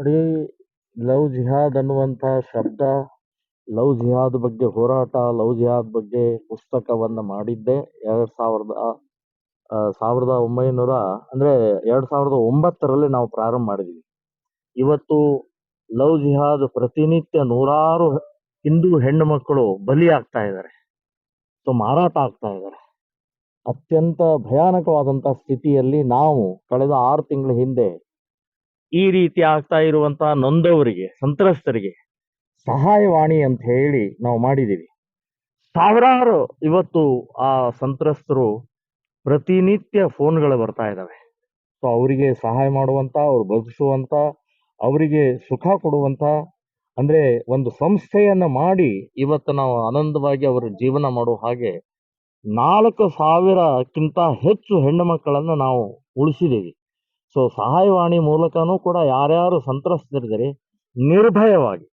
ನೋಡಿ ಲವ್ ಜಿಹಾದ್ ಅನ್ನುವಂಥ ಶಬ್ದ, ಲವ್ ಜಿಹಾದ್ ಬಗ್ಗೆ ಹೋರಾಟ, ಲವ್ ಜಿಹಾದ್ ಬಗ್ಗೆ ಪುಸ್ತಕವನ್ನ ಮಾಡಿದ್ದೆ. ಎರಡ್ ಸಾವಿರದ ಸಾವಿರದ ಒಂಬೈನೂರ, ಅಂದ್ರೆ ಎರಡ್ ಸಾವಿರದ ಒಂಬತ್ತರಲ್ಲಿ ನಾವು ಪ್ರಾರಂಭ ಮಾಡಿದ್ವಿ. ಇವತ್ತು ಲವ್ ಜಿಹಾದ್ ಪ್ರತಿನಿತ್ಯ ನೂರಾರು ಹಿಂದೂ ಹೆಣ್ಣು ಮಕ್ಕಳು ಬಲಿ ಆಗ್ತಾ ಇದ್ದಾರೆ. ಸೊ, ಮಾರಾಟ ಆಗ್ತಾ ಇದ್ದಾರೆ. ಅತ್ಯಂತ ಭಯಾನಕವಾದಂತಹ ಸ್ಥಿತಿಯಲ್ಲಿ ನಾವು ಕಳೆದ ಆರು ತಿಂಗಳ ಹಿಂದೆ ಈ ರೀತಿ ಆಗ್ತಾ ಇರುವಂತಹ ನೊಂದವರಿಗೆ, ಸಂತ್ರಸ್ತರಿಗೆ ಸಹಾಯವಾಣಿ ಅಂತ ಹೇಳಿ ನಾವು ಮಾಡಿದ್ದೀವಿ. ಸಾವಿರಾರು ಇವತ್ತು ಆ ಸಂತ್ರಸ್ತರು ಪ್ರತಿನಿತ್ಯ ಫೋನ್ಗಳು ಬರ್ತಾ ಇದ್ದಾವೆ. ಸೊ, ಅವರಿಗೆ ಸಹಾಯ ಮಾಡುವಂತ, ಅವ್ರು ಬದುಕಿಸುವಂಥ ಅವರಿಗೆ ಸುಖ ಕೊಡುವಂತ, ಅಂದ್ರೆ ಒಂದು ಸಂಸ್ಥೆಯನ್ನ ಮಾಡಿ ಇವತ್ತು ನಾವು ಆನಂದವಾಗಿ ಅವರ ಜೀವನ ಮಾಡೋ ಹಾಗೆ ನಾಲ್ಕು ಸಾವಿರಕ್ಕಿಂತ ಹೆಚ್ಚು ಹೆಣ್ಣು ಮಕ್ಕಳನ್ನು ನಾವು ಉಳಿಸಿದ್ದೀವಿ. ಸೊ ಸಹಾಯವಾಣಿ ಮೂಲಕನೂ ಕೂಡ ಯಾರ್ಯಾರು ಸಂತ್ರಸ್ತರಿದ್ದರೆ, ನಿರ್ಭಯವಾಗಿ.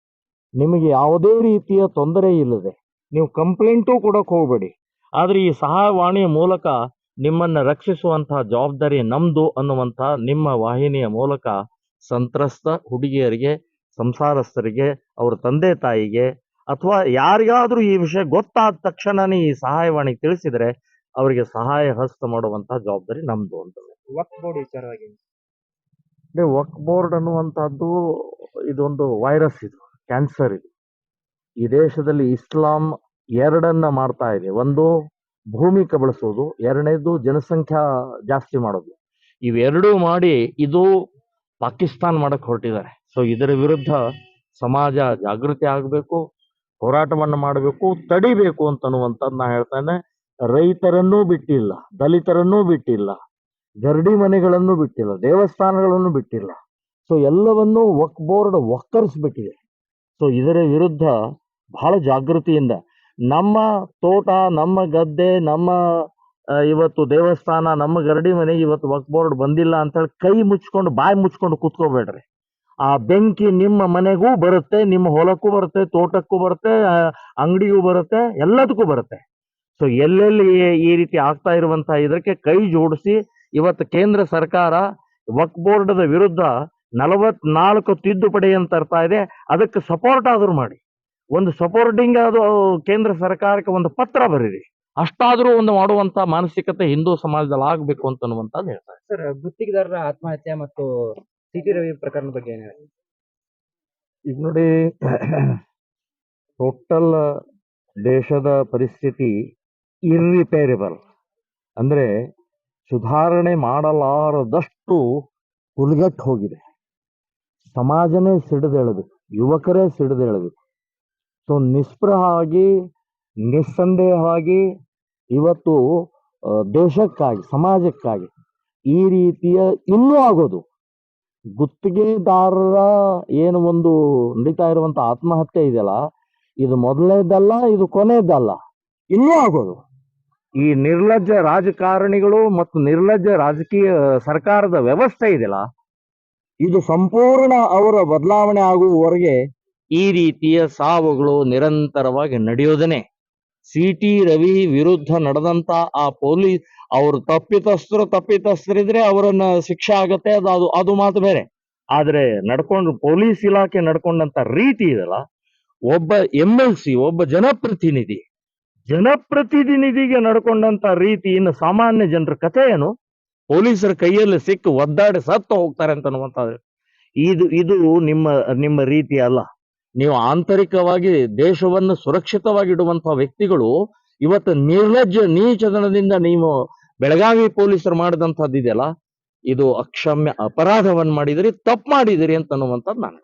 ನಿಮಗೆ ಯಾವುದೇ ರೀತಿಯ ತೊಂದರೆ ಇಲ್ಲದೆ, ನೀವು ಕಂಪ್ಲೇಂಟು ಕೂಡ ಹೋಗಬೇಡಿ ಆದರೆ ಈ ಸಹಾಯವಾಣಿಯ ಮೂಲಕ ನಿಮ್ಮನ್ನ ರಕ್ಷಿಸುವಂತಹ ಜವಾಬ್ದಾರಿ ನಮ್ಮದು ಅನ್ನುವಂಥ ನಿಮ್ಮ ವಾಹಿನಿಯ ಮೂಲಕ ಸಂತ್ರಸ್ತ ಹುಡುಗಿಯರಿಗೆ, ಸಂಸಾರಸ್ಥರಿಗೆ, ಅವರ ತಂದೆ ತಾಯಿಗೆ, ಅಥವಾ ಯಾರಿಗಾದರೂ ಈ ವಿಷಯ ಗೊತ್ತಾದ ತಕ್ಷಣನೇ ಈ ಸಹಾಯವಾಣಿ ತಿಳಿಸಿದರೆ, ಅವರಿಗೆ ಸಹಾಯ ಹಸ್ತ ಮಾಡುವಂತಹ ಜವಾಬ್ದಾರಿ ನಮ್ಮದು ಅಂತ ಬೋರ್ಡ್ ವಿಚಾರವಾಗಿ ಅಂದ್ರೆ ವಕ್ ಬೋರ್ಡ್ ಅನ್ನುವಂಥದ್ದು ಇದೊಂದು ವೈರಸ್ ಇದು ಕ್ಯಾನ್ಸರ್ ಇದು. ಈ ದೇಶದಲ್ಲಿ ಇಸ್ಲಾಂ ಎರಡನ್ನ ಮಾಡ್ತಾ ಇದೆ. ಒಂದು ಭೂಮಿ ಕಬಳಿಸೋದು ಎರಡನೇದು ಜನಸಂಖ್ಯಾ ಜಾಸ್ತಿ ಮಾಡೋದು. ಇವೆರಡೂ ಮಾಡಿ ಇದು ಪಾಕಿಸ್ತಾನ್ ಮಾಡಕ್ ಹೊರಟಿದ್ದಾರೆ. ಸೊ ಇದರ ವಿರುದ್ಧ ಸಮಾಜ ಜಾಗೃತಿ ಆಗಬೇಕು, ಹೋರಾಟವನ್ನು ಮಾಡಬೇಕು, ತಡಿಬೇಕು ಅಂತ ಅನ್ನುವಂಥದ್ದು ನಾ ಹೇಳ್ತೇನೆ ರೈತರನ್ನೂ ಬಿಟ್ಟಿಲ್ಲ, ದಲಿತರನ್ನೂ ಬಿಟ್ಟಿಲ್ಲ. ಗರಡಿ ಮನೆಗಳನ್ನು ಬಿಟ್ಟಿಲ್ಲ, ದೇವಸ್ಥಾನಗಳನ್ನು ಬಿಟ್ಟಿಲ್ಲ. ಸೊ ಎಲ್ಲವನ್ನೂ ವಕ್ ಬೋರ್ಡ್ ಒಕ್ಕರಿಸ್ಬಿಟ್ಟಿದೆ ಸೊ ಇದರ ವಿರುದ್ಧ ಬಹಳ ಜಾಗೃತಿಯಿಂದ ನಮ್ಮ ತೋಟ, ನಮ್ಮ ಗದ್ದೆ, ನಮ್ಮ ಇವತ್ತು ದೇವಸ್ಥಾನ, ನಮ್ಮ ಗರಡಿ ಮನೆಗೆ ಇವತ್ತು ವಕ್ ಬೋರ್ಡ್ ಬಂದಿಲ್ಲ ಅಂತ ಹೇಳಿ ಕೈ ಮುಚ್ಕೊಂಡು, ಬಾಯಿ ಮುಚ್ಕೊಂಡು ಕೂತ್ಕೋಬೇಡ್ರಿ. ಆ ಬೆಂಕಿ ನಿಮ್ಮ ಮನೆಗೂ ಬರುತ್ತೆ, ನಿಮ್ಮ ಹೊಲಕ್ಕೂ ಬರುತ್ತೆ, ತೋಟಕ್ಕೂ ಬರುತ್ತೆ ಅಂಗಡಿಗೂ ಬರುತ್ತೆ, ಎಲ್ಲದಕ್ಕೂ ಬರುತ್ತೆ. ಸೊ ಎಲ್ಲೆಲ್ಲಿ ಈ ರೀತಿ ಆಗ್ತಾ ಇರುವಂತಹ ಇದಕ್ಕೆ ಕೈ ಜೋಡಿಸಿ ಇವತ್ತು ಕೇಂದ್ರ ಸರ್ಕಾರ ವಕ್ ಬೋರ್ಡದ ವಿರುದ್ಧ ನಲವತ್ನಾಲ್ಕು ಅಂತ ತರ್ತಾ ಇದೆ. ಅದಕ್ಕೆ ಸಪೋರ್ಟ್ ಆದರೂ ಮಾಡಿ. ಒಂದು ಸಪೋರ್ಟಿಂಗ್ ಅದು ಕೇಂದ್ರ ಸರ್ಕಾರಕ್ಕೆ ಒಂದು ಪತ್ರ ಬರೀರಿ. ಅಷ್ಟಾದರೂ ಒಂದು ಮಾಡುವಂತ ಮಾನಸಿಕತೆ ಹಿಂದೂ ಸಮಾಜದಲ್ಲಿ ಆಗಬೇಕು ಅಂತ ಅನ್ನುವಂಥದ್ದು ಹೇಳ್ತಾರೆ ಸರ್ ಗುತ್ತಿಗೆದಾರರ ಆತ್ಮಹತ್ಯೆ ಮತ್ತು ಸಿ ಟಿ ರವಿ ಪ್ರಕರಣದ ಬಗ್ಗೆ ಏನು ಹೇಳಿ ಈಗ ನೋಡಿ ಟೋಟಲ್ ದೇಶದ ಪರಿಸ್ಥಿತಿ ಇರ್ರಿಪೇರಿಬಲ್ ಅಂದ್ರೆ ಸುಧಾರಣೆ ಮಾಡಲಾರದಷ್ಟು ಹುಲ್ಗಟ್ಟು ಹೋಗಿದೆ. ಸಮಾಜನೇ ಸಿಡಿದೇಳಬೇಕು ಯುವಕರೇ ಸಿಡಿದೇಳಬೇಕು ಸೊ ನಿಸ್ಪೃಹವಾಗಿ ನಿಸ್ಸಂದೇಹವಾಗಿ ಇವತ್ತು ದೇಶಕ್ಕಾಗಿ, ಸಮಾಜಕ್ಕಾಗಿ ಈ ರೀತಿಯ ಇನ್ನೂ ಆಗೋದು. ಗುತ್ತಿಗೆದಾರರ ಏನು ಒಂದು ನಡೀತಾ ಇರುವಂಥ ಆತ್ಮಹತ್ಯೆ ಇದೆಯಲ್ಲ, ಇದು ಮೊದಲನೇದಲ್ಲ ಇದು ಕೊನೆಯದಲ್ಲ ಇನ್ನೂ ಆಗೋದು. ಈ ನಿರ್ಲಜ್ಜ ರಾಜಕಾರಣಿಗಳು ಮತ್ತು ನಿರ್ಲಜ್ಜ ರಾಜಕೀಯ ಸರ್ಕಾರದ ವ್ಯವಸ್ಥೆ ಇದೆಯಲ್ಲ? ಇದು ಸಂಪೂರ್ಣ ಅವರ ಬದಲಾವಣೆ ಆಗುವವರೆಗೆ ಈ ರೀತಿಯ ಸಾವುಗಳು ನಿರಂತರವಾಗಿ ನಡೆಯೋದನೆ ಸಿ ಟಿ ರವಿ ವಿರುದ್ಧ ನಡೆದಂತ ಆ ಪೊಲೀಸ್ ಅವರು ತಪ್ಪಿತಸ್ಥರು ತಪ್ಪಿತಸ್ಥರಿದ್ರೆ ಅವರನ್ನ ಶಿಕ್ಷೆ ಆಗತ್ತೆ ಅದು ಅದು ಅದು ಮಾತು ಬೇರೆ. ಆದ್ರೆ ನಡ್ಕೊಂಡು ಪೊಲೀಸ್ ಇಲಾಖೆ ನಡ್ಕೊಂಡಂತ ರೀತಿ ಇದಲ್ಲ ಒಬ್ಬ ಎಂ ಎಲ್ ಸಿ ಒಬ್ಬ ಜನಪ್ರತಿನಿಧಿ ಜನಪ್ರತಿನಿಧಿಗೆ ನಡ್ಕೊಂಡಂತ ರೀತಿ ಇನ್ನು ಸಾಮಾನ್ಯ ಜನರ ಕಥೆ ಏನು? ಪೊಲೀಸರ ಕೈಯಲ್ಲಿ ಸಿಕ್ಕು ಒದ್ದಾಡಿ ಸತ್ತು ಹೋಗ್ತಾರೆ ಅಂತ ಅನ್ನುವಂಥದ್ದು ಇದು ಇದು ನಿಮ್ಮ ನಿಮ್ಮ ರೀತಿ ಅಲ್ಲ. ನೀವು ಆಂತರಿಕವಾಗಿ ದೇಶವನ್ನು ಸುರಕ್ಷಿತವಾಗಿಡುವಂತಹ ವ್ಯಕ್ತಿಗಳು ಇವತ್ತು ನಿರ್ಲಜ್ಜ ನೀಚತನದಿಂದ ನೀವು ಬೆಳಗಾವಿ ಪೊಲೀಸರು ಮಾಡಿದಂಥದ್ದು ಇದೆಯಲ್ಲ ಇದು ಅಕ್ಷಮ್ಯ ಅಪರಾಧವನ್ನು ಮಾಡಿದಿರಿ, ತಪ್ಪು ಮಾಡಿದಿರಿ ಅಂತ ಅನ್ನುವಂಥದ್ದು ನಾನು.